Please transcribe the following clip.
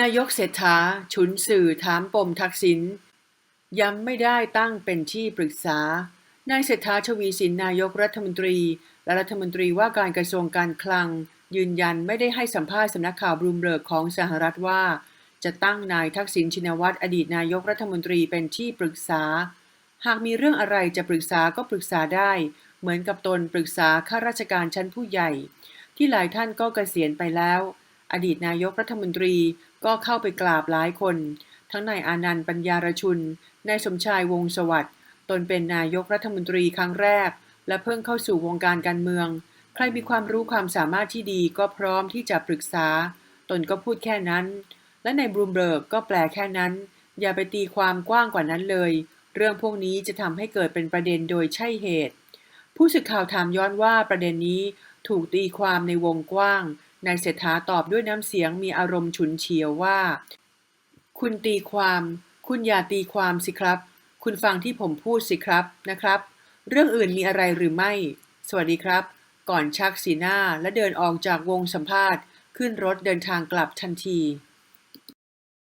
นายกเศรษฐาฉุนสื่อถามปมทักษิณย้ำไม่ได้ตั้งเป็นที่ปรึกษา นายเศรษฐาชวีสินนายกรัฐมนตรี และรัฐมนตรีว่าการกระทรวงการคลัง ยืนยันไม่ได้ให้สัมภาษณ์สำนักข่าวบลูมเบิร์กของสหรัฐว่า จะตั้งนายทักษิณชินวัตรอดีตนายกรัฐมนตรีเป็นที่ปรึกษา หากมีเรื่องอะไรจะปรึกษาก็ปรึกษาได้ เหมือนกับตนปรึกษาข้าราชการชั้นผู้ใหญ่ ที่หลายท่านก็เกษียณไปแล้ว อดีตนายกรัฐมนตรีก็เข้าไปกราบหลายคน ทั้งนายอานันต์ปัญญารชุน นายสมชายวงศสวัสดิ์ตนเป็นนายกรัฐมนตรีครั้งแรก และเพิ่งเข้าสู่วงการการเมือง ใครมีความรู้ความสามารถที่ดีก็พร้อมที่จะปรึกษา ตนก็พูดแค่นั้น และในบลูมเบิร์กก็แปลแค่นั้น อย่าไปตีความกว้างกว่านั้นเลย เรื่องพวกนี้จะทำให้เกิดเป็นประเด็นโดยใช่เหตุ ผู้สื่อข่าวถามย้อนว่าประเด็นนี้ถูกตีความในวงกว้าง นายเศรษฐาตอบด้วยน้ำเสียงมีอารมณ์ฉุนเฉียวว่า คุณตีความ คุณอย่าตีความสิครับ คุณฟังที่ผมพูดสิครับนะครับ เรื่องอื่นมีอะไรหรือไม่ สวัสดีครับ ก่อนชักสีหน้าและเดินออกจากวงสัมภาษณ์ ขึ้นรถเดินทางกลับทันที